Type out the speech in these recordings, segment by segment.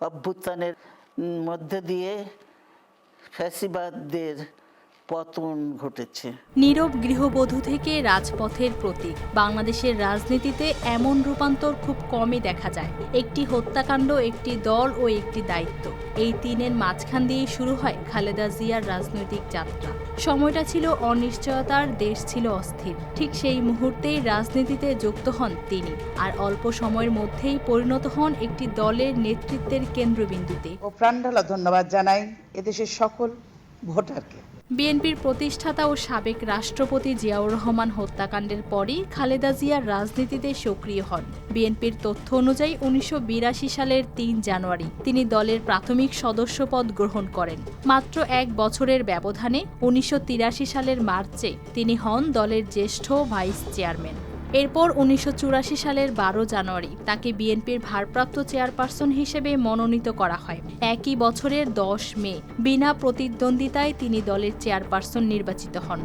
অভ্যুত্থানের মধ্যে দিয়ে ফ্যাসিবাদদের পতন ঘটেছে। নীরব গৃহবধূ থেকে রাজপথের প্রতীক। বাংলাদেশের রাজনীতিতে এমন রূপান্তর খুব কমই দেখা যায়। একটি হত্যাকাণ্ড একটি দল ও একটি দায়িত্ব। এই তিনের মাঝখান দিয়েই শুরু হয় খালেদা জিয়ার রাজনৈতিক যাত্রা। সময়টা ছিল অনিশ্চয়তার দেশ ছিল অস্থির। ঠিক সেই মুহূর্তেই রাজনীতিতে যুক্ত হন তিনি। আর অল্প সময়ের মধ্যেই পরিণত হন একটি দলের নেতৃত্বের কেন্দ্রবিন্দুতে। ও প্রাণঢালা ধন্যবাদ জানাই এদেশের সকল ভোটারকে। বিএনপির প্রতিষ্ঠাতা ও সাবেক রাষ্ট্রপতি জিয়াউর রহমান হত্যাকাণ্ডের পরই খালেদা জিয়া রাজনীতিতে সক্রিয় হন। বিএনপির তথ্য অনুযায়ী উনিশশো বিরাশি সালের তিন জানুয়ারি তিনি দলের প্রাথমিক সদস্যপদ গ্রহণ করেন। মাত্র এক বছরের ব্যবধানে উনিশশো তিরাশি সালের মার্চে তিনি হন দলের জ্যেষ্ঠ ভাইস চেয়ারম্যান। এরপর উনিশশো চুরাশি সালের বারো জানুয়ারি তাকে বিএনপির ভারপ্রাপ্ত চেয়ারপারসন হিসেবে মনোনীত করা হয়। একই বছরের দশ মে, বিনা প্রতিদ্বন্দ্বিতায় তিনি দলের চেয়ারপারসন নির্বাচিত হন।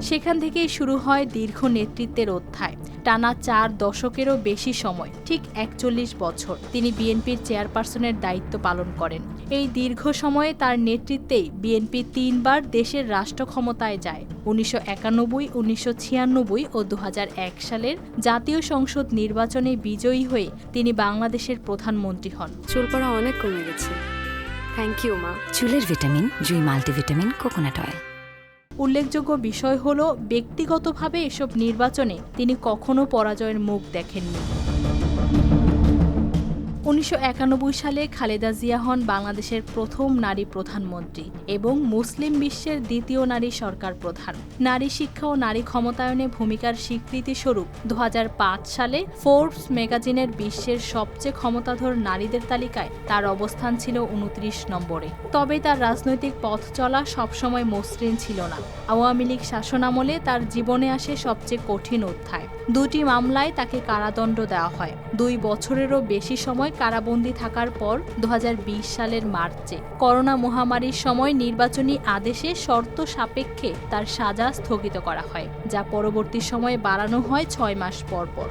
সেখান থেকেই শুরু হয় দীর্ঘ নেতৃত্বের অধ্যায়। টানা চার দশকেরও বেশি সময় ঠিক একচল্লিশ বছর তিনি বিএনপির চেয়ারপারসনের দায়িত্ব পালন করেন। এই দীর্ঘ সময়ে তার নেতৃত্বেই বিএনপি তিনবার দেশের রাষ্ট্র ক্ষমতায় যায় উনিশশো একানব্বই উনিশশো ছিয়ানব্বই ও দু হাজার এক সালের জাতীয় সংসদ নির্বাচনে বিজয়ী হয়ে তিনি বাংলাদেশের প্রধানমন্ত্রী হন। চুল পড়া অনেক কমে গেছে। থ্যাংক ইউ মা। চুলের ভিটামিন জুই মাল্টিভিটামিন কোকোনাট অয়েল। উল্লেখযোগ্য বিষয় হল ব্যক্তিগতভাবে এসব নির্বাচনে তিনি কখনো পরাজয়ের মুখ দেখেননি। উনিশশো একানব্বই সালে খালেদা জিয়া হন বাংলাদেশের প্রথম নারী প্রধানমন্ত্রী এবং মুসলিম বিশ্বের দ্বিতীয় নারী সরকার প্রধান। নারী শিক্ষা ও নারী ক্ষমতায়নে ভূমিকার স্বীকৃতি স্বরূপ দু হাজার পাঁচ সালে ফোর্বস ম্যাগাজিনের বিশ্বের সবচেয়ে ক্ষমতাধর নারীদের তালিকায় তার অবস্থান ছিল উনত্রিশ নম্বরে। তবে তার রাজনৈতিক পথ চলা সবসময় মসৃণ ছিল না। আওয়ামী লীগ শাসনামলে তার জীবনে আসে সবচেয়ে কঠিন অধ্যায়। দুটি মামলায় তাকে কারাদণ্ড দেওয়া হয়। দুই বছরেরও বেশি সময় কারাবন্দী থাকার পর দু হাজার বিশ সালের মার্চে করোনা মহামারীর সময় নির্বাচনী আদেশে শর্ত সাপেক্ষে তার সাজা স্থগিত করা হয়, যা পরবর্তী সময়ে বাড়ানো হয় ছয় মাস পর পর।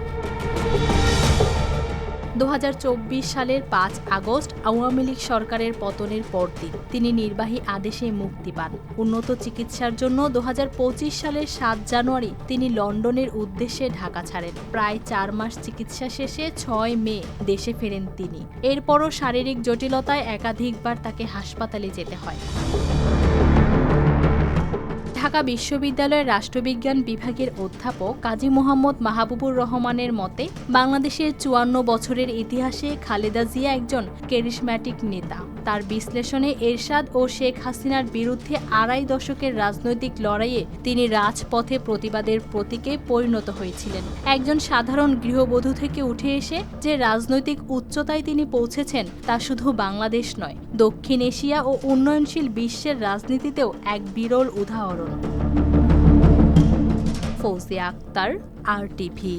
দু হাজার চব্বিশ সালের পাঁচ আগস্ট আওয়ামী লীগ সরকারের পতনের পরদিন তিনি নির্বাহী আদেশে মুক্তি পান। উন্নত চিকিৎসার জন্য দু হাজার পঁচিশ সালের সাত জানুয়ারি তিনি লন্ডনের উদ্দেশ্যে ঢাকা ছাড়েন। প্রায় চার মাস চিকিৎসা শেষে ছয় মে দেশে ফেরেন তিনি। এরপরও শারীরিক জটিলতায় একাধিকবার তাকে হাসপাতালে যেতে হয়। ঢাকা বিশ্ববিদ্যালয়ের রাষ্ট্রবিজ্ঞান বিভাগের অধ্যাপক কাজী মোহাম্মদ মাহবুবুর রহমানের মতে, বাংলাদেশের চুয়ান্ন বছরের ইতিহাসে খালেদা জিয়া একজন ক্যারিসম্যাটিক নেতা। তার বিশ্লেষণে এরশাদ ও শেখ হাসিনার বিরুদ্ধে আড়াই দশকের রাজনৈতিক লড়াইয়ে তিনি রাজপথে প্রতিবাদের প্রতীকে পরিণত হয়েছিলেন। একজন সাধারণ গৃহবধূ থেকে উঠে এসে যে রাজনৈতিক উচ্চতায় তিনি পৌঁছেছেন তা শুধু বাংলাদেশ নয়, দক্ষিণ এশিয়া ও উন্নয়নশীল বিশ্বের রাজনীতিতেও এক বিরল উদাহরণ। ফৌজিয়া আক্তার, আর টিভি